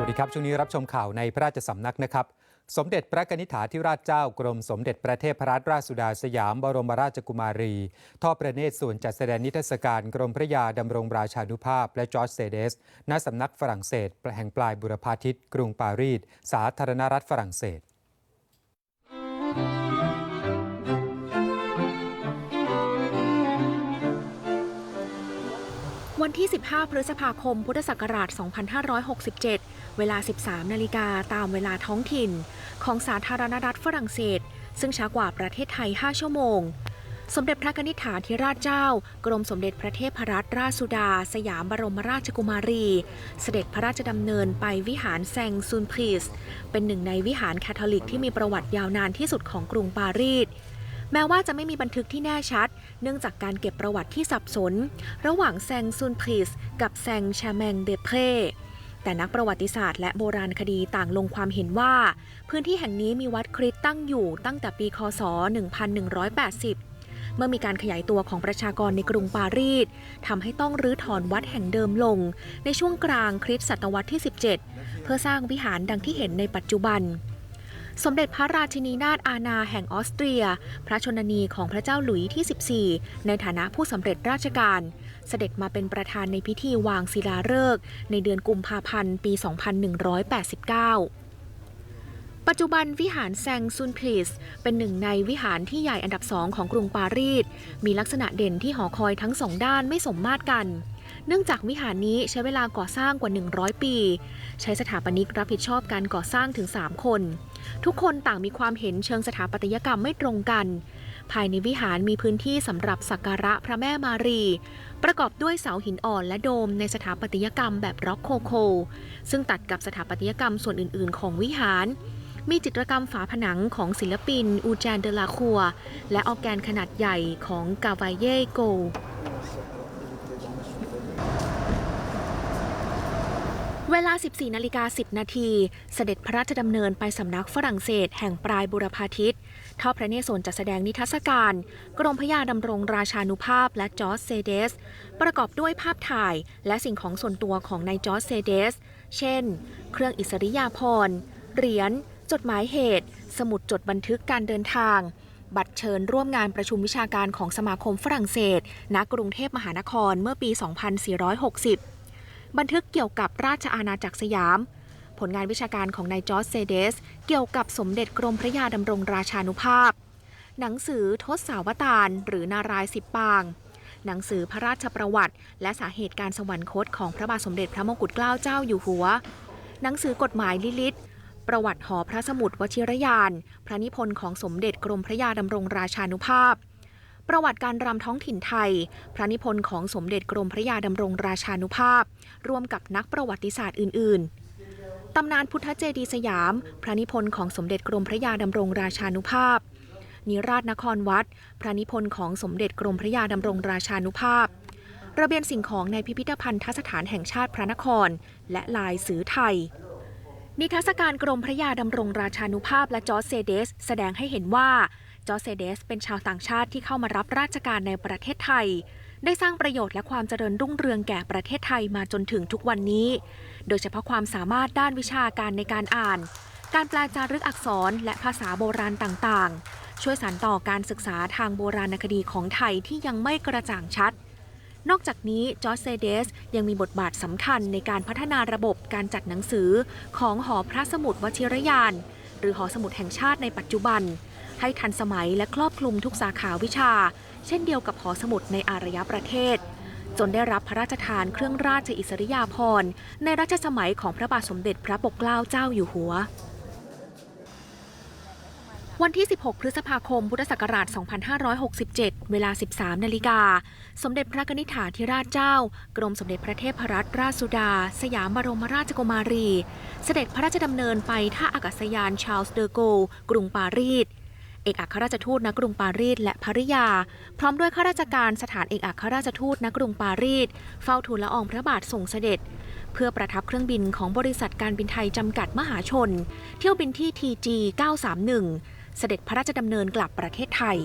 วัสดีครับช่วงนี้รับชมข่าวในพระราชสำนักนะครับ สมเด็จพระกนิษฐาธิราชเจ้ากรมสมเด็จพระเทพรัตนราชสุดาสยามบรมราชกุมารี ทอดพระเนตรส่วนจัดแสดงนิทรรศการกรมพระยาดำรงราชานุภาพ และจอร์จเซเดสณสำนักฝรั่งเศสแห่งปลายบุรพาทิตกรุงปารีส สาธารณรัฐฝรั่งเศส วันที่ 15 พฤษภาคม พุทธศักราช 2567 เวลา 13 นาฬิกาตามเวลาท้องถิ่น ของสาธารณรัฐฝรั่งเศส ซึ่งช้ากว่าประเทศไทย 5 ชั่วโมง สมเด็จพระนิษฐาธิราชเจ้า กรมสมเด็จพระเทพรัตนราชสุดา สยามบรมราชกุมารี เสด็จพระราชดำเนินไปวิหารแซงซุนพรีส เป็นหนึ่งในวิหารแคทอลิกที่มีประวัติยาวนานที่สุดของกรุงปารีส แม้ว่าจะไม่มีบันทึกที่แน่ชัด เนื่องจากการเก็บประวัติที่สับสน ระหว่างแซงซุนพรีสกับแซงชาแมงเดเพแต่นักประวัติศาสตร์และโบราณคดีต่างลงความเห็นว่า พื้นที่แห่งนี้มีวัดคริสต์ตั้งอยู่ตั้งแต่ปีคศ 1180 เมื่อมีการขยายตัวของประชากรในกรุงปารีสทำให้ต้องรื้อถอนวัดแห่งเดิมลง ในช่วงกลางคริสตศตวรรษที่ 17 เพื่อสร้างวิหารดังที่เห็นในปัจจุบัน สมเด็จพระราชินีนาถอาณาแห่งออสเตรีย พระชนนีของพระเจ้าหลุยส์ที่ 14 ในฐานะผู้สำเร็จราชการ เสด็จมาเป็นประธานในพิธีวางศิลาฤกษ์ในเดือนกุมภาพันธ์ ปี 2189ปัจจุบันวิหารแซงซุนพลีสเป็นหนึ่งในวิหารที่ใหญ่อันดับสองของกรุงปารีส มีลักษณะเด่นที่หอคอยทั้งสองด้านไม่สมมาตรกัน เนื่องจากวิหารนี้ใช้เวลาก่อสร้างกว่า 100 ปี ใช้สถาปนิกรับผิดชอบการก่อสร้างถึง 3 คนทุกคนต่างมีความเห็นเชิงสถาปัตยกรรมไม่ตรงกัน ภายในวิหารมีพื้นที่สำหรับสักการะพระแม่มารี ประกอบด้วยเสาหินอ่อนและโดมในสถาปัตยกรรมแบบร็อกโคโค ซึ่งตัดกับสถาปัตยกรรมส่วนอื่น ๆ ของวิหาร มีจิตรกรรมฝาผนังของศิลปิน อูจานเดลาคัว และออร์แกนขนาดใหญ่ของกาวายเย่โก เวลา 14 นาฬิกา 10 นาที เสด็จพระราชดำเนินไปสำนักฝรั่งเศสแห่งปลายบุรพาทิตทอดพระเนตรส่วนจัดแสดงนิทรรศการ กรมพระยาดำรงราชานุภาพและจอร์จเซเดส ประกอบด้วยภาพถ่ายและสิ่งของส่วนตัวของนายจอร์จเซเดส เช่น เครื่องอิสริยาภรณ์ เหรียญ จดหมายเหตุ สมุดจดบันทึกการเดินทาง บัตรเชิญร่วมงานประชุมวิชาการของสมาคมฝรั่งเศส ณ กรุงเทพมหานครเมื่อปี 2460 บันทึกเกี่ยวกับราชอาณาจักรสยาม ผลงานวิชาการของนายจอร์จเซเดส เกี่ยวกับสมเด็จกรมพระยาดำรงราชานุภาพ หนังสือทศสาวตารหรือนารายสิบปาง หนังสือพระราชประวัติ และสาเหตุการสวรรคตของพระบาทสมเด็จพระมงกุฎเกล้าเจ้าอยู่หัว หนังสือกฎหมายลิลิตประวัติหอพระสมุดวชิรยาน พระนิพนธ์ของสมเด็จกรมพระยาดำรงราชานุภาพ ประวัติการรำท้องถิ่นไทย พระนิพนธ์ของสมเด็จกรมพระยาดำรงราชานุภาพ ร่วมกับนักประวัติศาสตร์อื่น ๆ ตำนานพุทธเจดียสยาม พระนิพนธ์ของสมเด็จกรมพระยาดำรงราชานุภาพ นิราชนครวัด พระนิพนธ์ของสมเด็จกรมพระยาดำรงราชานุภาพ ระเบียงสิ่งของในพิพิธภัณฑสถานแห่งชาติพระนคร และลายสือไทยนิทรรศการกรมพระยาดำรงราชานุภาพและจอร์เซเดส แสดงให้เห็นว่า จอเซเดส เป็นชาวต่างชาติที่เข้ามารับราชการในประเทศไทย ได้สร้างประโยชน์และความเจริญรุ่งเรืองแก่ประเทศไทยมาจนถึงทุกวันนี้ โดยเฉพาะความสามารถด้านวิชาการในการอ่าน การแปลจารึกอักษรและภาษาโบราณต่างๆ ช่วยสานต่อการศึกษาทางโบราณคดีของไทยที่ยังไม่กระจ่างชัดนอกจากนี้จอร์จเซเดสยังมีบทบาทสำคัญในการพัฒนาระบบการจัดหนังสือของหอพระสมุดวชิรยาน หรือหอสมุดแห่งชาติในปัจจุบัน ให้ทันสมัยและครอบคลุมทุกสาขาวิชา เช่นเดียวกับหอสมุดในอารยประเทศ จนได้รับพระราชทานเครื่องราชอิสริยาภรณ์ในรัชสมัยของพระบาทสมเด็จพระปกเกล้าเจ้าอยู่หัววันที่ 16 พฤษภาคม พุทธศักราช 2567 เวลา 13 นาฬิกา สมเด็จพระนิษฐาธิราชเจ้า กรมสมเด็จพระเทพรัตนราชสุดา สยามบรมราชกุมารี เสด็จพระราชดำเนินไปท่าอากาศยานชาร์ลส์เดอโกลกรุงปารีส เอกอัครราชทูตณกรุงปารีสและภริยา พร้อมด้วยข้าราชการสถานเอกอัครราชทูตณกรุงปารีสเฝ้าทูลละอองพระบาทส่งเสด็จ เพื่อประทับเครื่องบินของบริษัทการบินไทยจำกัดมหาชน เที่ยวบินที่ TG 931 เสด็จพระราชดำเนินกลับประเทศไทย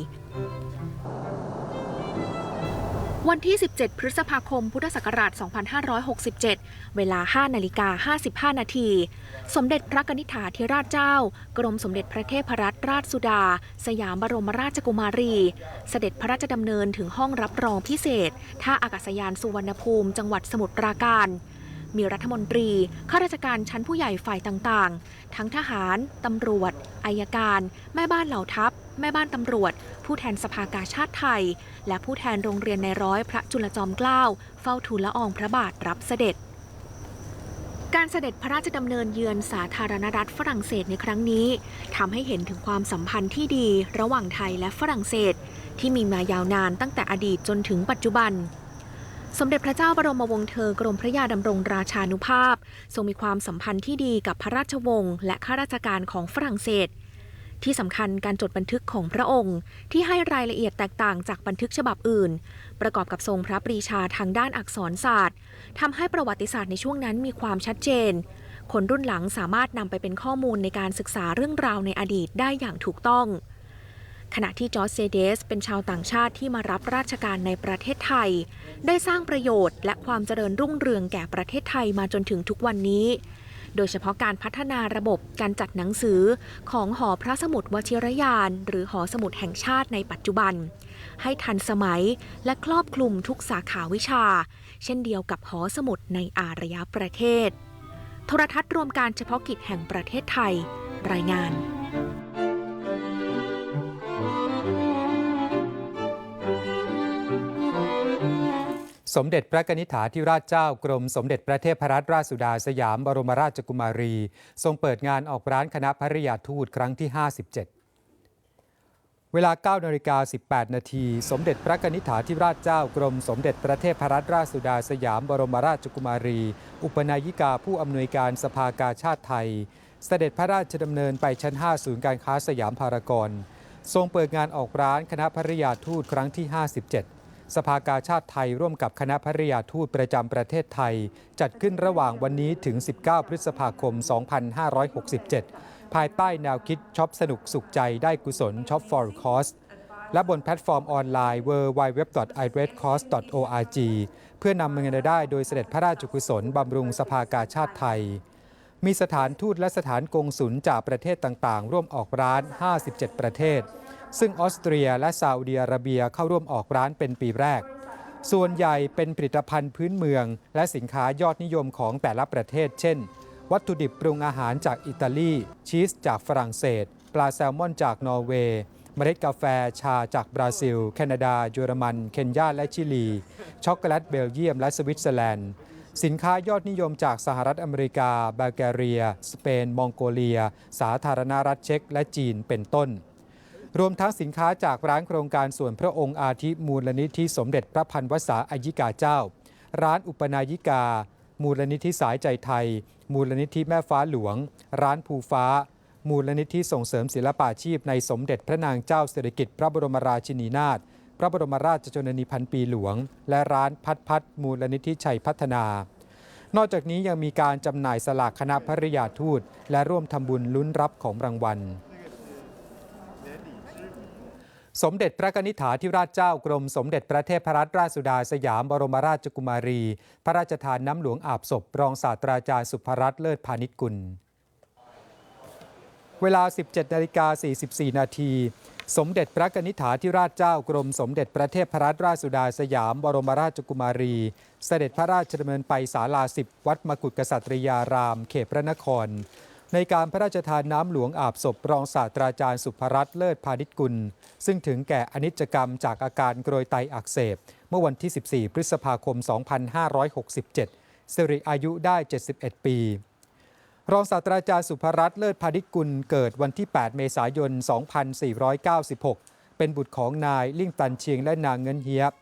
วันที่ 17 พฤษภาคม พุทธศักราช 2567 เวลา 5 นาฬิกา 55 นาที สมเด็จพระกนิษฐาธิราชเจ้า กรมสมเด็จพระเทพรัตนราชสุดา สยามบรมราชกุมารี เสด็จพระราชดำเนินถึงห้องรับรองพิเศษ ท่าอากาศยานสุวรรณภูมิ จังหวัดสมุทรปราการ มีรัฐมนตรี ข้าราชการชั้นผู้ใหญ่ฝ่ายต่างๆ ทั้งทหาร ตำรวจ อายการ แม่บ้านเหล่าทัพ แม่บ้านตำรวจ ผู้แทนสภากาชาติไทย และผู้แทนโรงเรียนในร้อยพระจุลจอมเกล้าเฝ้าทูลละอองพระบาทรับเสด็จ การเสด็จพระราชดำเนินเยือนสาธารณรัฐฝรั่งเศสในครั้งนี้ทำให้เห็นถึงความสัมพันธ์ที่ดีระหว่างไทยและฝรั่งเศส ที่มีมายาวนานตั้งแต่อดีตจนถึงปัจจุบันสมเด็จพระเจ้าบรมวงศ์เธอกรมพระยาดำรงราชานุภาพ ทรงมีความสัมพันธ์ที่ดีกับพระราชวงศ์และข้าราชการของฝรั่งเศส ที่สำคัญการจดบันทึกของพระองค์ ที่ให้รายละเอียดแตกต่างจากบันทึกฉบับอื่น ประกอบกับทรงพระปรีชาทางด้านอักษรศาสตร์ทำให้ประวัติศาสตร์ในช่วงนั้นมีความชัดเจน คนรุ่นหลังสามารถนำไปเป็นข้อมูลในการศึกษาเรื่องราวในอดีตได้อย่างถูกต้อง ขณะที่จอร์จเซเดส เป็นชาวต่างชาติที่มารับราชการในประเทศไทย ได้สร้างประโยชน์ และความเจริญรุ่งเรืองแก่ประเทศไทยมาจนถึงทุกวันนี้ โดยเฉพาะการพัฒนาระบบการจัดหนังสือของหอพระสมุดวชิรยาน หรือหอสมุดแห่งชาติในปัจจุบัน ให้ทันสมัยและครอบคลุมทุกสาขาวิชา เช่นเดียวกับหอสมุดในอารยประเทศ โทรทัศน์รวมการเฉพาะกิจแห่งประเทศไทย รายงาน สมเด็จพระนิษฐาธิราชเจ้ากรมสมเด็จพระเทพรัตนราชสุดาสยามบรมราชกุมารี ทรงเปิดงานออกร้านคณะภริยาทูตครั้งที่ 57 เวลา9นาฬิกา18 นาทีสมเด็จพระนิษฐาธิราชเจ้ากรมสมเด็จพระเทพรัตนราชสุดาสยามบรมราชกุมารี อุปนายิกาผู้อำนวยการสภากาชาติไทย เสด็จพระราชดำเนินไปชั้น 5 ศูนย์การค้าสยามพารากอนทรงเปิดงานออกร้านคณะภริยาทูตครั้งที่ 57 สภากาชาติไทยร่วมกับคณะภริยาทูตประจำประเทศไทย จัดขึ้นระหว่างวันนี้ถึง 19 พฤษภาคม 2567 ภายใต้แนวคิดช็อปสนุกสุขใจได้กุศลช็อป for cost และบนแพลตฟอร์มออนไลน์ www.iredcost.org เพื่อนำเงินได้โดยเสด็จพระราชกุศลบำรุงสภากาชาติไทย มีสถานทูตและสถานกงสุลจากประเทศต่างๆ ร่วมออกร้าน 57 ประเทศ ซึ่งออสเตรียและซาอุดิอาระเบียเข้าร่วมออกร้านเป็นปีแรก ส่วนใหญ่เป็นผลิตภัณฑ์พื้นเมือง และสินค้ายอดนิยมของแต่ละประเทศ เช่น วัตถุดิบปรุงอาหารจากอิตาลี ชีสจากฝรั่งเศส ปลาแซลมอนจากนอร์เวย์เมล็ดกาแฟชาจากบราซิล แคนาดา เยอรมัน เคนยาและชิลี ช็อกโกแลตเบลเยียม และสวิตเซอร์แลนด์ สินค้ายอดนิยมจากสหรัฐอเมริกา บัลแกเรีย สเปน มองโกเลีย สาธารณรัฐเช็ก และจีนเป็นต้น รวมทั้งสินค้าจากร้านโครงการส่วนพระองค์อาทิมูลนิธิสมเด็จพระพันวษาอายิกาเจ้า ร้านอุปนายิกา มูลนิธิสายใจไทย มูลนิธิแม่ฟ้าหลวง ร้านภูฟ้า มูลนิธิส่งเสริมศิลปาชีพในสมเด็จพระนางเจ้าสิริกิติ์พระบรมราชินีนาถพระบรมราชชนนีพันปีหลวง และร้านพัดพัดมูลนิธิชัยพัฒนา นอกจากนี้ยังมีการจำหน่ายสลากคณะภริยาทูต และร่วมทำบุญลุ้นรับของรางวัล สมเด็จพระกนิษฐาธิราชเจ้ากรมสมเด็จพระเทพรัตนราชสุดาสยามบรมราชกุมารี พระราชทานน้ำหลวงอาบศพ รองศาสตราจารย์สุภรัตน์เลิศพาณิชกุล เวลา 17นาฬิกา44 นาทีสมเด็จพระนิษฐาธิราชเจ้ากรมสมเด็จพระเทพรัตนราชสุดาสยามบรมราชกุมารี เสด็จพระราชดำเนินไปศาลาสิบวัดมกุฎกษัตริยาราม เขตพระนคร ในการพระราชทานน้ำหลวงอาบศพรองศาสตราจารย์สุภรัตน์เลิศพาณิชกุล ซึ่งถึงแก่อนิจกรรมจากอาการกรวยไตอักเสบ เมื่อวันที่ 14 พฤษภาคม 2567 สิริอายุได้ 71 ปี รองศาสตราจารย์สุภรัตน์เลิศพาณิชกุลเกิดวันที่ 8 เมษายน 2496 เป็นบุตรของนายลิ่งตันเชียงและนางเงินเฮียบ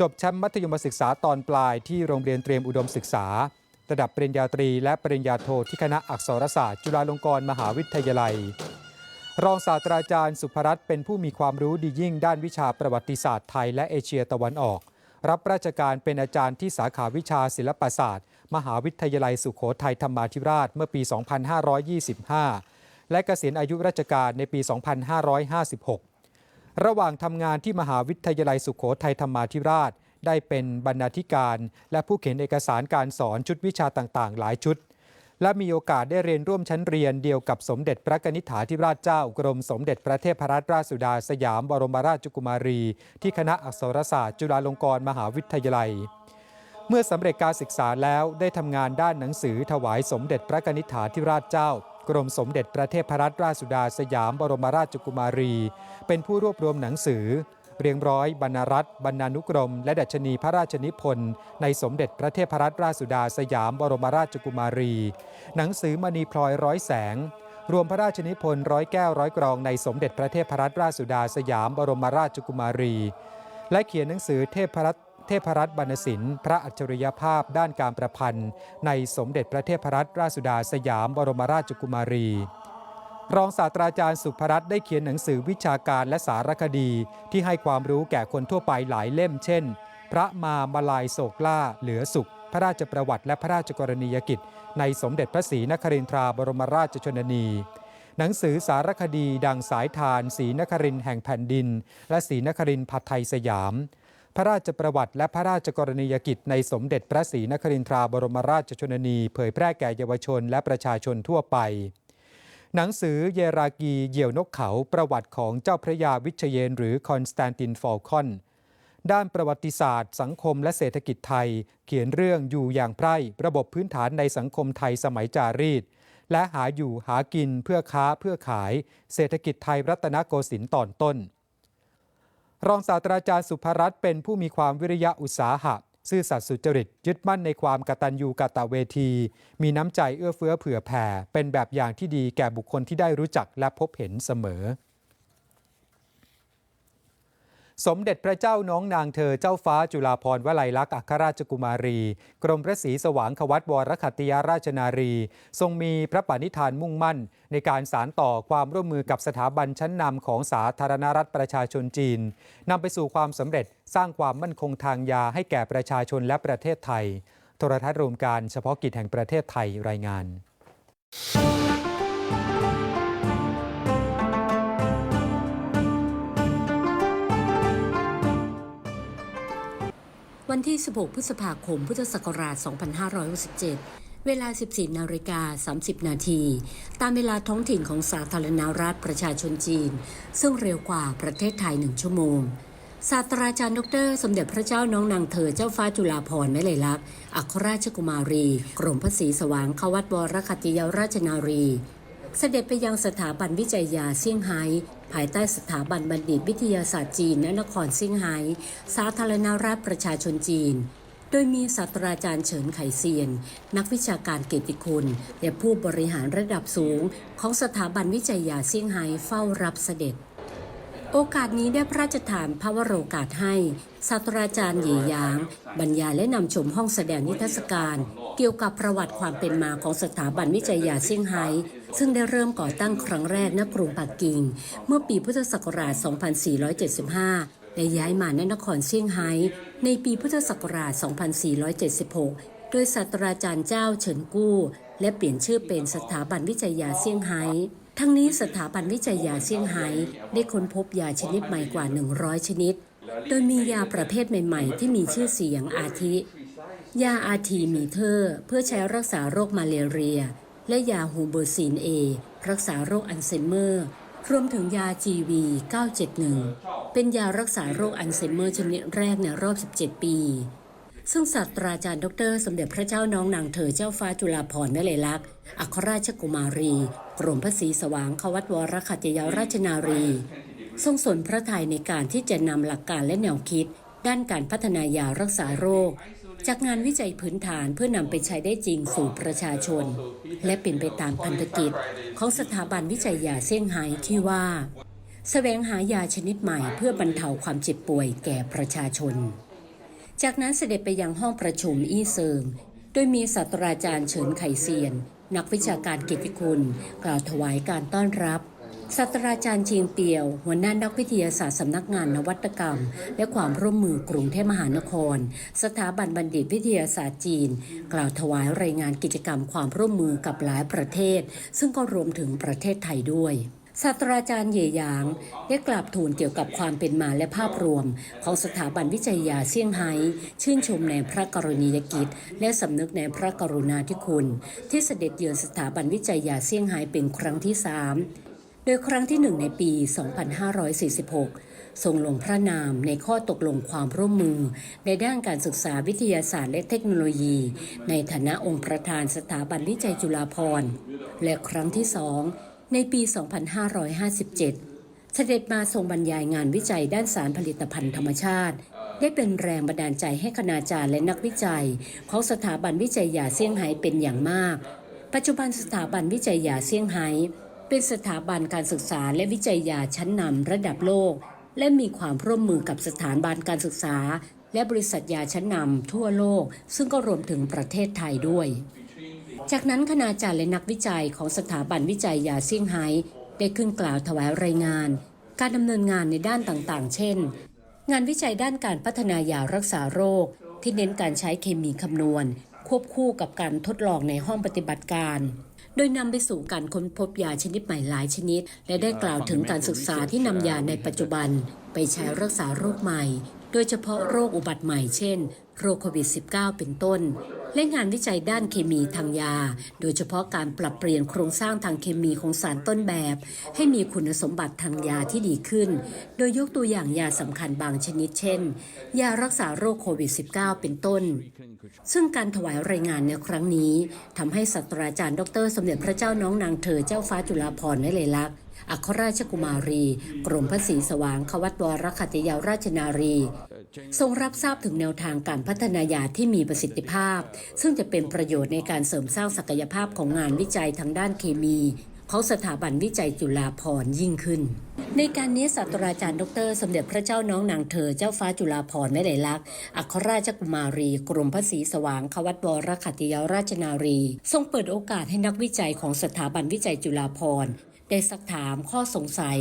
จบชั้นมัธยมศึกษาตอนปลายที่โรงเรียนเตรียมอุดมศึกษา ระดับปริญญาตรี และปริญญาโทที่คณะอักษรศาสตร์ จุฬาลงกรณ์มหาวิทยาลัย รองศาสตราจารย์สุภรัตน์เป็นผู้มีความรู้ดียิ่งด้านวิชาประวัติศาสตร์ไทยและเอเชียตะวันออก รับราชการเป็นอาจารย์ที่สาขาวิชาศิลปศาสตร์ มหาวิทยาลัยสุโขทัยธรรมาธิราชเมื่อปี 2525 และเกษียณอายุราชการในปี 2556 ระหว่างทำงานที่มหาวิทยาลัยสุโขทัยธรรมาธิราช ได้เป็นบรรณาธิการ และผู้เขียนเอกสารการสอนชุดวิชาต่างๆ หลายชุด และมีโอกาสได้เรียนร่วมชั้นเรียนเดียวกับสมเด็จพระกนิษฐาธิราชเจ้ากรมสมเด็จพระเทพรัตนราชสุดาสยามบรมราชกุมารี ที่คณะอักษรศาสตร์ จุฬาลงกรณ์มหาวิทยาลัยเมื่อสำเร็จการศึกษาแล้วได้ทำงานด้านหนังสือถวายสมเด็จพระกนิษฐาธิราชเจ้า กรมสมเด็จพระเทพรัตนราชสุดาสยามบรมราชกุมารี เป็นผู้รวบรวมหนังสือ เรียงร้อยบรรณรัตบรรณานุกรม และดัชนีพระราชนิพนธ์ในสมเด็จพระเทพรัตนราชสุดาสยามบรมราชกุมารี หนังสือมณีพลอยร้อยแสง รวมพระราชนิพนธ์ร้อยแก้วร้อยกรองในสมเด็จพระเทพรัตนราชสุดาสยามบรมราชกุมารี และเขียนหนังสือเทพรัตน์เทพรัตน์บรรณศิลป์พระอัจฉริยภาพด้านการประพันธ์ ในสมเด็จพระเทพรัตนราชสุดาสยามบรมราชกุมารี รองศาสตราจารย์สุภรัตน์ได้เขียนหนังสือวิชาการและสารคดี ที่ให้ความรู้แก่คนทั่วไปหลายเล่ม เช่น พระมามาลายโศกล่าเหลือสุข พระราชประวัติและพระราชกรณียกิจ ในสมเด็จพระศรีนครินทราบรมราชชนนี หนังสือสารคดีดังสายทานศรีนครินแห่งแผ่นดิน และศรีนครินผัดไทยสยาม พระราชประวัติและพระราชกรณียกิจ ในสมเด็จพระศรีนครินทราบรมราชชนนี เผยแพร่แก่เยาวชนและประชาชนทั่วไป หนังสือเยรากีเหยี่ยวนกเขาประวัติของเจ้าพระยาวิเชยน หรือคอนสแตนตินฟอลคอน ด้านประวัติศาสตร์ สังคมและเศรษฐกิจไทย เขียนเรื่องอยู่อย่างไพร่ ระบบพื้นฐานในสังคมไทยสมัยจารีต และหาอยู่หากินเพื่อค้าเพื่อขาย เศรษฐกิจไทยรัตนโกสินทร์ตอนต้น รองศาสตราจารย์สุภรัตน์เป็นผู้มีความวิริยะอุตสาหะ ซื่อสัตย์สุจริต ยึดมั่นในความกตัญญูกตเวที มีน้ำใจเอื้อเฟื้อเผื่อแผ่ เป็นแบบอย่างที่ดีแก่บุคคลที่ได้รู้จักและพบเห็นเสมอ สมเด็จพระเจ้าน้องนางเธอเจ้าฟ้าจุฬาภรณ์วลัยลักษณ์อัครราชกุมารี กรมพระศรีสว่างควัตวรคัตติยราชนารี ทรงมีพระปณิธานมุ่งมั่น ในการสารต่อความร่วมมือกับสถาบันชั้นนำของสาธารณรัฐประชาชนจีนนำไปสู่ความสำเร็จสร้างความมั่นคงทางยาให้แก่ประชาชนและประเทศไทย โทรทัศน์รวมการเฉพาะกิจแห่งประเทศไทยรายงาน วันที่ 16 พฤษภาคม พุทธศักราช 2567 เวลา 14 นาฬิกา 30 นาที ตามเวลาท้องถิ่นของสาธารณรัฐประชาชนจีน ซึ่งเร็วกว่าประเทศไทยหนึ่งชั่วโมง ศาสตราจารย์ดอกเตอรสมเด็จพระเจ้าน้องนางเธอเจ้าฟ้าจุฬาภรณ์แม่เลยลักษณ์ อัครราชกุมารี กรมพระศรีสว่างควัตวรคัติยาราชนารี เสด็จไปยังสถาบันวิจัยยาเซี่ยงไฮ้ ภายใต้สถาบันบัณฑิตวิทยาศาสตร์จีนณนครซิ่งไฮ้สาธารณรัฐประชาชนจีน โดยมีศาสตราจารย์เฉินไขเซียน นักวิชาการเกียรติคุณ และผู้บริหารระดับสูงของสถาบันวิจัยยาเซี่ยงไฮ้เฝ้ารับเสด็จ โอกาสนี้ได้พระราชทานพระวโรกาสให้ศาสตราจารย์หยีหยาง บรรยายและนำชมห้องแสดงนิทรรศการ เกี่ยวกับประวัติความเป็นมาของสถาบันวิจัยยาเซี่ยงไฮ้ซึ่งได้เริ่มก่อตั้งครั้งแรกณกรุงปักกิ่ง เมื่อปีพุทธศักราช 2475 และย้ายมาณนครเซี่ยงไฮ้ในปีพุทธศักราช 2476 โดยศาสตราจารย์เจ้าเฉินกู้ และเปลี่ยนชื่อเป็นสถาบันวิจัยยาเซี่ยงไฮ้ ทั้งนี้สถาบันวิจัยยาเซี่ยงไฮ้ได้ค้นพบยาชนิดใหม่กว่า 100 ชนิด โดยมียาประเภทใหม่ ๆ ที่มีชื่อเสียงอาทิ ยาอาทีมีเทอร์เพื่อใช้รักษาโรคมาเลเรีย และยาฮูเบอร์ซีนเอรักษาโรคอัลไซเมอร์ รวมถึงยา GV 971 เป็นยารักษาโรคอัลไซเมอร์ชนิดแรกในรอบ 17 ปี ซึ่งศาสตราจารย์ดร สมเด็จพระเจ้าน้องนางเธอเจ้าฟ้าจุฬาภรณ์แม่เลลักษณ์อัครราชกุมารี กรมพระศรีสว่างควัตวรคัตยาราชนารี ทรงสนพระทัยในการที่จะนำหลักการและแนวคิด ด้านการพัฒนายารักษาโรค จากงานวิจัยพื้นฐานเพื่อนำไปใช้ได้จริงสู่ประชาชน และเป็นไปตามพันธกิจ ของสถาบันวิจัยยาเซี่ยงไฮ้ที่ว่าแสวงหายาชนิดใหม่เพื่อบรรเทาความเจ็บป่วยแก่ประชาชน จากนั้นเสด็จไปยังห้องประชุมอี้เซิง โดยมีศาสตราจารย์เฉินไขเซียน นักวิชาการเกียรติคุณ กล่าวถวายการต้อนรับศาสตราจารย์เชียงเปียว หัวหน้านักวิทยาศาสตร์สำนักงานนวัตกรรม และความร่วมมือกรุงเทพมหานคร สถาบันบัณฑิตวิทยาศาสตร์จีน กล่าวถวายรายงานกิจกรรมความร่วมมือกับหลายประเทศ ซึ่งก็รวมถึงประเทศไทยด้วย ศาสตราจารย์เหยหยาง ได้กราบทูลเกี่ยวกับความเป็นมาและภาพรวม ของสถาบันวิจัยยาเซี่ยงไฮ้ชื่นชมในพระกรณียกิจ และสำนึกในพระกรุณาธิคุณ ที่เสด็จเยือนสถาบันวิจัยยาเซี่ยงไฮ้เป็นครั้งที่สามโดยครั้งที่หนึ่งในปี 2546 ทรงลงพระนามในข้อตกลงความร่วมมือ ในด้านการศึกษาวิทยาศาสตร์และเทคโนโลยี ในฐานะองค์ประธานสถาบันวิจัยจุฬาภรณ์ และครั้งที่สอง ในปี 2557 เสด็จมาทรงบรรยายงานวิจัยด้านสารผลิตภัณฑ์ธรรมชาติ ได้เป็นแรงบันดาลใจให้คณาจารย์และนักวิจัยของสถาบันวิจัยยาเซี่ยงไฮ้เป็นอย่างมาก ปัจจุบันสถาบันวิจัยยาเซี่ยงไฮ้เป็นสถาบันการศึกษาและวิจัยยาชั้นนำระดับโลก และมีความร่วมมือกับสถาบันการศึกษา และบริษัทยาชั้นนำทั่วโลก ซึ่งก็รวมถึงประเทศไทยด้วย จากนั้นคณาจารย์และนักวิจัยของสถาบันวิจัยยาเซี่ยงไฮ้ได้ขึ้นกล่าวถวายรายงาน การดำเนินงานในด้านต่างๆ เช่น งานวิจัยด้านการพัฒนายารักษาโรค ที่เน้นการใช้เคมีคำนวณ ควบคู่กับการทดลองในห้องปฏิบัติการ โดยนำไปสู่การค้นพบยาชนิดใหม่หลายชนิด และได้กล่าวถึงการศึกษาที่นำยาในปัจจุบัน ไปใช้รักษาโรคใหม่ โดยเฉพาะโรคอุบัติใหม่เช่น โรคโควิด -19 เป็นต้น และงานวิจัยด้านเคมีทางยา โดยเฉพาะการปรับเปลี่ยนโครงสร้างทางเคมีของสารต้นแบบ ให้มีคุณสมบัติทางยาที่ดีขึ้น โดยยกตัวอย่างยาสำคัญบางชนิดเช่น ยารักษาโรคโควิด -19 เป็นต้น ซึ่งการถวายรายงานในครั้งนี้ทำให้ศาสตราจารย์ ดร สมเด็จพระเจ้าน้องนางเธอเจ้าฟ้าจุฬาภรณ์และเลลักษณ์ อัครราชกุมารี กรมพระศรีสว่างควัตวรคัตยาราชนารี ทรงรับทราบถึงแนวทางการพัฒนายาที่มีประสิทธิภาพ ซึ่งจะเป็นประโยชน์ในการเสริมสร้างศักยภาพของงานวิจัยทางด้านเคมีของสถาบันวิจัยจุฬาภรยิ่งขึ้น ในการนี้ศาสตราจารย์ดร สมเด็จพระเจ้าน้องนางเธอเจ้าฟ้าจุฬาภรณ์และเลลักษ์อัครราชกุมารี กรมพระศรีสว่างควัตวรคัตยาราชนารี ทรงเปิดโอกาสให้นักวิจัยของสถาบันวิจัยจุฬาภรณ์ ได้สักถามข้อสงสัย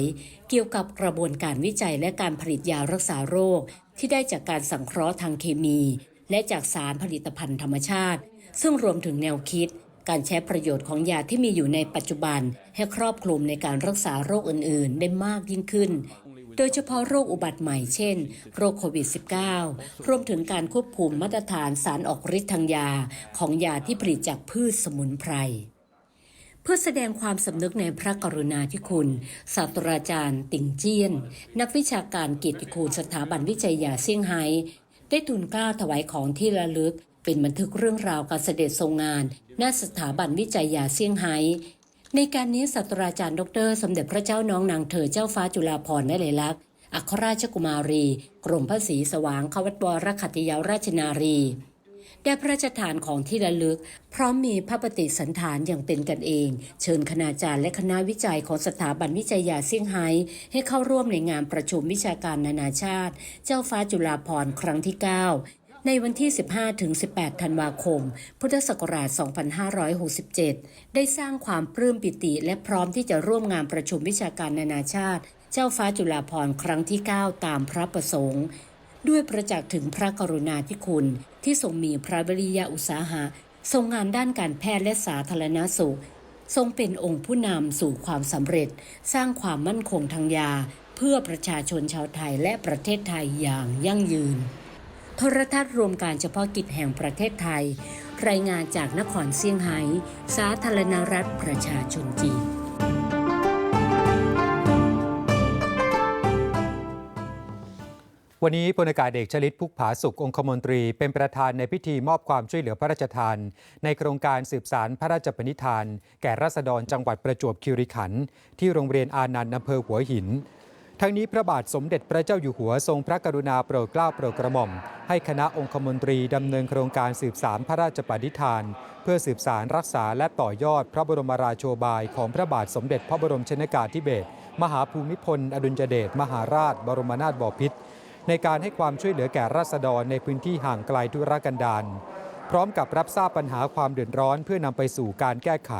เกี่ยวกับกระบวนการวิจัยและการผลิตยารักษาโรค ที่ได้จากการสังเคราะห์ทางเคมี และจากสารผลิตภัณฑ์ธรรมชาติ ซึ่งรวมถึงแนวคิด การใช้ประโยชน์ของยาที่มีอยู่ในปัจจุบัน ให้ครอบคลุมในการรักษาโรคอื่น ๆ ได้มากยิ่งขึ้นโดยเฉพาะโรคอุบัติใหม่เช่น โรคโควิด -19 รวมถึงการควบคุมมาตรฐานสารออกฤทธิ์ทางยา ของยาที่ผลิตจากพืชสมุนไพร เพื่อแสดงความสำนึกในพระกรุณาธิคุณ ศาสตราจารย์ ติ่งเจียน นักวิชาการเกียรติคุณสถาบันวิจัยยาเซี่ยงไฮ้ได้ทูลเกล้าถวายของที่ระลึก เป็นบันทึกเรื่องราวการเสด็จทรงงานณสถาบันวิจัยยาเซี่ยงไฮ้ในการนี้ศาสตราจารย์ดร สมเด็จพระเจ้าน้องนางเธอเจ้าฟ้าจุฬาภรณ์และเลลักษณ์อัครราชกุมารี กรมพระศรีสว่างควัตวรคัตยาราชนารี ได้พระราชทานของที่ระลึก พร้อมมีพระปฏิสันฐานอย่างเป็นกันเอง เชิญคณาจารย์และคณะวิจัยของสถาบันวิจัยยาเซี่ยงไฮ้ให้เข้าร่วมในงานประชุมวิชาการนานาชาติ เจ้าฟ้าจุฬาภรณ์ครั้งที่ 9 ในวันที่ 15-18 ธันวาคม พุทธศักราช 2567 ได้สร้างความปลื้มปิติและพร้อมที่จะร่วมงานประชุมวิชาการนานาชาติ เจ้าฟ้าจุฬาภรณ์ครั้งที่ 9 ตามพระประสงค์ ด้วยประจักษ์ถึงพระกรุณาธิคุณ ที่ทรงมีพระบริยาอุตสาหะ ทรงงานด้านการแพทย์และสาธารณสุข ทรงเป็นองค์ผู้นำสู่ความสำเร็จ สร้างความมั่นคงทางยา เพื่อประชาชนชาวไทยและประเทศไทยอย่างยั่งยืน โทรทัศน์รวมการเฉพาะกิจแห่งประเทศไทย รายงานจากนครเซี่ยงไฮ้สาธารณรัฐประชาชนจีน วันนี้พลอากาศเอกชลิตพุกผาสุของคมนตรี เป็นประธานในพิธีมอบความช่วยเหลือพระราชทาน ในโครงการสืบสารพระราชปณิธาน แก่ราษฎรจังหวัดประจวบคีรีขันธ์ที่โรงเรียนอานันต์อำเภอหัวหิน ทั้งนี้พระบาทสมเด็จพระเจ้าอยู่หัวทรงพระกรุณาโปรดเกล้าโปรดกระหม่อม ให้คณะองคมนตรีดำเนินโครงการสืบสารพระราชปณิธาน เพื่อสืบสารรักษาและต่อยอดพระบรมราโชบายของพระบาทสมเด็จพระบรมชนกาธิเบศรมหาภูมิพล อดุลยเดชมหาราช บรมนาถบพิตร ในการให้ความช่วยเหลือแก่ราษฎรในพื้นที่ห่างไกลทุรกันดารพร้อมกับรับทราบปัญหาความเดือดร้อนเพื่อนำไปสู่การแก้ไข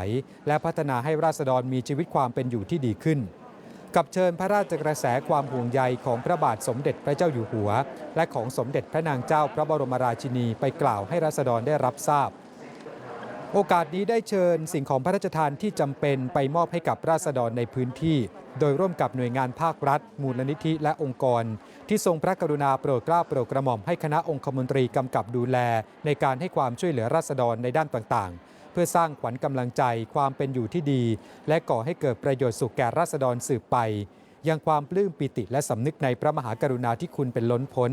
และพัฒนาให้ราษฎรมีชีวิตความเป็นอยู่ที่ดีขึ้น กับเชิญพระราชกระแสความห่วงใยของพระบาทสมเด็จพระเจ้าอยู่หัว และของสมเด็จพระนางเจ้าพระบรมราชินีไปกล่าวให้ราษฎรได้รับทราบ โอกาสนี้ได้เชิญสิ่งของพระราชทานที่จำเป็นไปมอบให้กับราษฎรในพื้นที่ โดยร่วมกับหน่วยงานภาครัฐ มูลนิธิและองค์กร ที่ทรงพระกรุณาโปรดเกล้าโปรดกระหม่อมให้คณะองคมนตรีกำกับดูแล ในการให้ความช่วยเหลือราษฎรในด้านต่างๆ เพื่อสร้างขวัญกำลังใจความเป็นอยู่ที่ดี และก่อให้เกิดประโยชน์สุขแก่ราษฎรสืบไป ยังความปลื้มปิติและสำนึกในพระมหากรุณาธิคุณเป็นล้นพ้น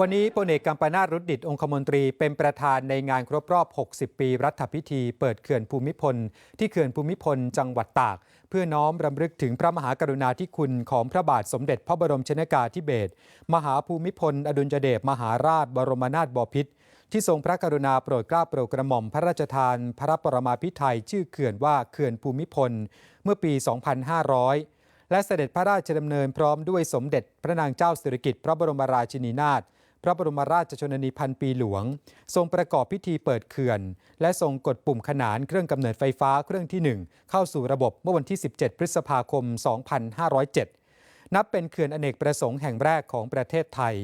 วันนี้พลเอกกัมปนาตรุดดิตองคมนตรีเป็นประธานในงานครบรอบ 60 ปีรัฐพิธี เปิดเขื่อนภูมิพล ที่เขื่อนภูมิพลจังหวัดตาก เพื่อน้อมรำลึกถึงพระมหากรุณาธิคุณของพระบาทสมเด็จพระบรมชนากาธิเบศรมหาภูมิพล อดุลยเดชมหาราช บรมนาถบพิตรที่ทรงพระกรุณาโปรดเกล้าโปรดกระหม่อมพระราชทาน พระปรมาภิไธยชื่อเขื่อนว่าเขื่อนภูมิพล เมื่อปี 2500 และเสด็จพระราชดำเนินพร้อมด้วยสมเด็จพระนางเจ้าสิริกิติ์พระบรมราชินีนาถ ระบรมราชชนนีพันปีหลวง ทรงประกอบพิธีเปิดเขื่อน และทรงกดปุ่มขนานเครื่องกำเนิดไฟฟ้าเครื่องที่ 1 เข้าสู่ระบบเมื่อวันที่ 17 พฤษภาคม 2507 นับเป็นเขื่อนอเนกประสงค์แห่งแรกของประเทศไทย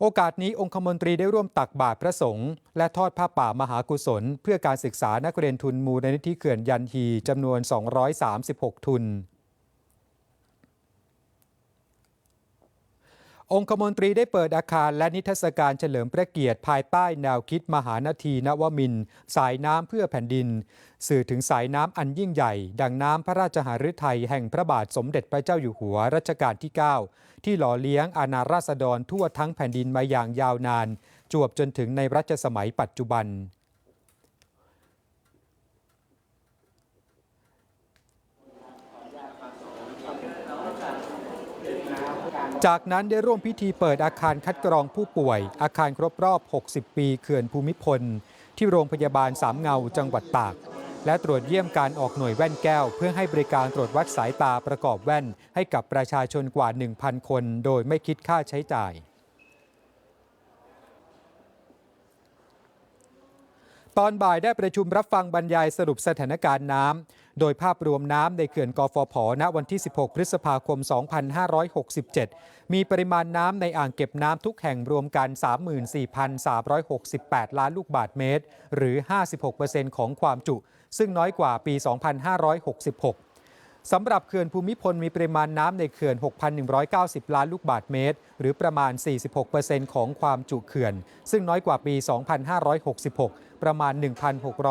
โอกาสนี้องคมนตรีได้ร่วมตักบาตรพระสงฆ์และทอดผ้าป่ามหากุศล เพื่อการศึกษานักเรียนทุนมูลนิธิเขื่อนยันฮีจำนวน 236 ทุน องคมนตรีได้เปิดอาคารและนิทรรศการเฉลิมพระเกียรติภายใต้แนวคิดมหานาทีนวมิน สายน้ำเพื่อแผ่นดิน สื่อถึงสายน้ำอันยิ่งใหญ่ ดังน้ำพระราชหฤทัยแห่งพระบาทสมเด็จพระเจ้าอยู่หัวรัชกาลที่ 9 ที่หล่อเลี้ยงอาณาราษฎรทั่วทั้งแผ่นดินมาอย่างยาวนาน จวบจนถึงในรัชสมัยปัจจุบัน จากนั้นได้ร่วมพิธีเปิดอาคารคัดกรองผู้ป่วย อาคารครบรอบ 60 ปีเขื่อนภูมิพล ที่โรงพยาบาลสามเงาจังหวัดตาก และตรวจเยี่ยมการออกหน่วยแว่นแก้ว เพื่อให้บริการตรวจวัดสายตาประกอบแว่น ให้กับประชาชนกว่า 1,000 คน โดยไม่คิดค่าใช้จ่ายตอนบ่ายได้ประชุมรับฟังบรรยายสรุปสถานการณ์น้ำ โดยภาพรวมน้ำในเขื่อนกฟผ ณ วันที่ 16 พฤษภาคม 2567 มีปริมาณน้ำในอ่างเก็บน้ำทุกแห่งรวมกัน 34,368 ล้านลูกบาทเมตร หรือ 56%ของความจุ ซึ่งน้อยกว่าปี 2566สำหรับเขื่อนภูมิพลมีปริมาณน้ำในเขื่อน 6,190 ล้านลูกบาทเมตร หรือประมาณ 46%ของความจุเขื่อน ซึ่งน้อยกว่าปี 2566 ประมาณ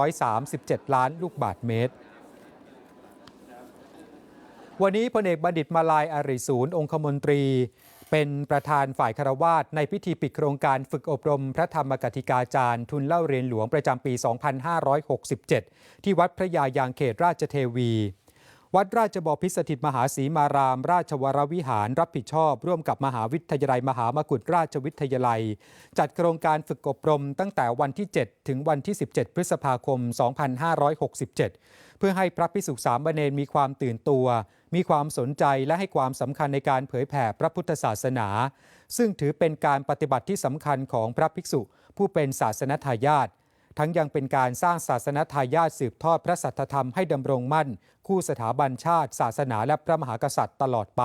1,637 ล้านลูกบาทเมตร วันนี้พลเอกบัณฑิตมาลายอาริศูนย์องคมนตรี เป็นประธานฝ่ายคารวาสในพิธีปิดโครงการฝึกอบรมพระธรรมกติกาจารย์ ทุนเล่าเรียนหลวงประจำปี 2567 ที่วัดพระยายางเขตราชเทวี วัดราชบพิสถิตมหาศรีมาราม ราชวรวิหารรับผิดชอบ ร่วมกับมหาวิทยาลัย มหามกุฏราชวิทยาลัย จัดโครงการฝึกอบรมตั้งแต่วันที่ 7 ถึงวันที่ 17 พฤษภาคม 2567 เพื่อให้พระภิกษุสามเณรมีความตื่นตัว มีความสนใจและให้ความสำคัญในการเผยแผ่พระพุทธศาสนา ซึ่งถือเป็นการปฏิบัติที่สำคัญของพระภิกษุ ผู้เป็นศาสนทายาททั้งยังเป็นการสร้างศาสนทายาทสืบทอดพระสัทธรรมให้ดำรงมั่น คู่สถาบันชาติ ศาสนาและพระมหากษัตริย์ตลอดไป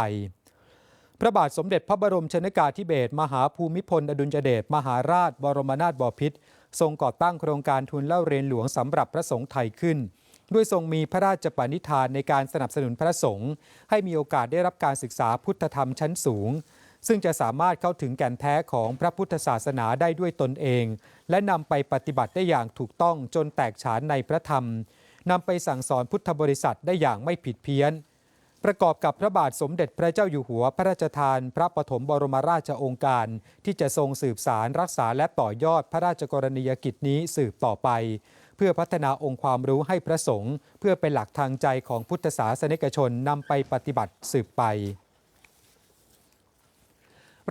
พระบาทสมเด็จพระบรมชนากาธิเบศรมหาภูมิพล อดุลยเดชมหาราช บรมนาถบพิตรทรงก่อตั้งโครงการทุนเล่าเรียนหลวงสำหรับพระสงฆ์ไทยขึ้น ด้วยทรงมีพระราชปณิธานในการสนับสนุนพระสงฆ์ให้มีโอกาสได้รับการศึกษาพุทธธรรมชั้นสูง ซึ่งจะสามารถเข้าถึงแก่นแท้ของพระพุทธศาสนาได้ด้วยตนเอง และนำไปปฏิบัติได้อย่างถูกต้องจนแตกฉานในพระธรรมนำไปสั่งสอนพุทธบริษัทได้อย่างไม่ผิดเพี้ยน ประกอบกับพระบาทสมเด็จพระเจ้าอยู่หัว พระราชทาน พระปฐมบรมราชโองการ ที่จะทรงสืบสารรักษาและต่อยอดพระราชกรณียกิจนี้สืบต่อไป เพื่อพัฒนาองค์ความรู้ให้พระสงฆ์เพื่อเป็นหลักทางใจของพุทธศาสนิกชนนำไปปฏิบัติสืบไป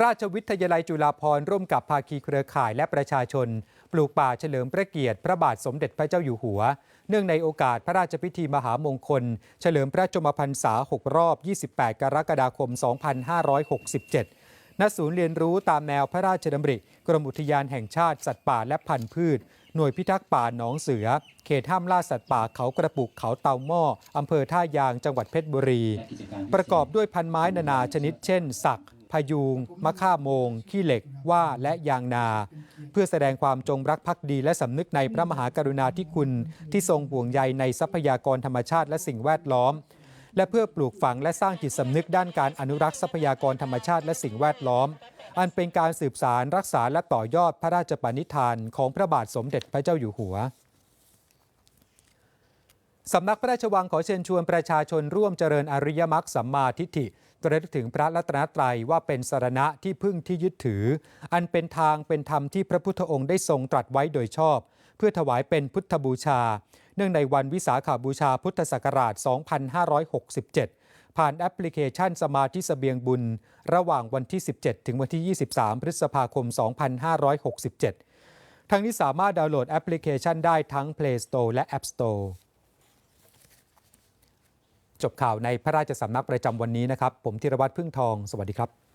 ราชวิทยาลัยจุฬาภรณ์ร่วมกับภาคีเครือข่ายและประชาชน ปลูกป่าเฉลิมพระเกียรติพระบาทสมเด็จพระเจ้าอยู่หัว เนื่องในโอกาสพระราชพิธีมหามงคล เฉลิมพระชมพรรษา 6 รอบ 28 กรกฎาคม 2567ณศูนย์เรียนรู้ตามแนวพระราชดำริ กรมอุทยานแห่งชาติสัตว์ป่าและพันธุ์พืช หน่วยพิทักษ์ป่าหนองเสือ เขตห้ามล่าสัตว์ป่าเขากระปุกเขาเตาหม้ออำเภอท่ายางจังหวัดเพชรบุรี ประกอบด้วยพันไม้นานาชนิดเช่น สักพยูงมะค่าโมง ขี้เหล็ก ว่าและยางนา เพื่อแสดงความจงรักภักดีและสำนึกในพระมหากรุณาธิคุณ ที่ทรงห่วงใยในทรัพยากรธรรมชาติและสิ่งแวดล้อม และเพื่อปลูกฝังและสร้างจิตสำนึกด้านการอนุรักษ์ทรัพยากรธรรมชาติและสิ่งแวดล้อม อันเป็นการสืบสารรักษาและต่อยอดพระราชปณิธานของพระบาทสมเด็จพระเจ้าอยู่หัวสำนักพระราชวังขอเชิญชวนประชาชนร่วมเจริญอริยมรรคสัมมาทิฏฐิตระลึกถึงพระรัตนตรัยว่าเป็นสารณะที่พึ่งที่ยึดถือ อันเป็นทางเป็นธรรมที่พระพุทธองค์ได้ทรงตรัสไว้โดยชอบ เพื่อถวายเป็นพุทธบูชา เนื่องในวันวิสาขาบูชาพุทธศักราช 2567 ผ่านแอปพลิเคชันสมาธิเสบียงบุญ ระหว่างวันที่ 17 ถึงวันที่ 23 พฤษภาคม 2567 ทั้งนี้สามารถดาวน์โหลดแอปพลิเคชันได้ทั้ง Play Store และ App Store จบข่าวในพระราชสำนักประจำวันนี้นะครับ ผมธีรวัตรพึ่งทอง สวัสดีครับ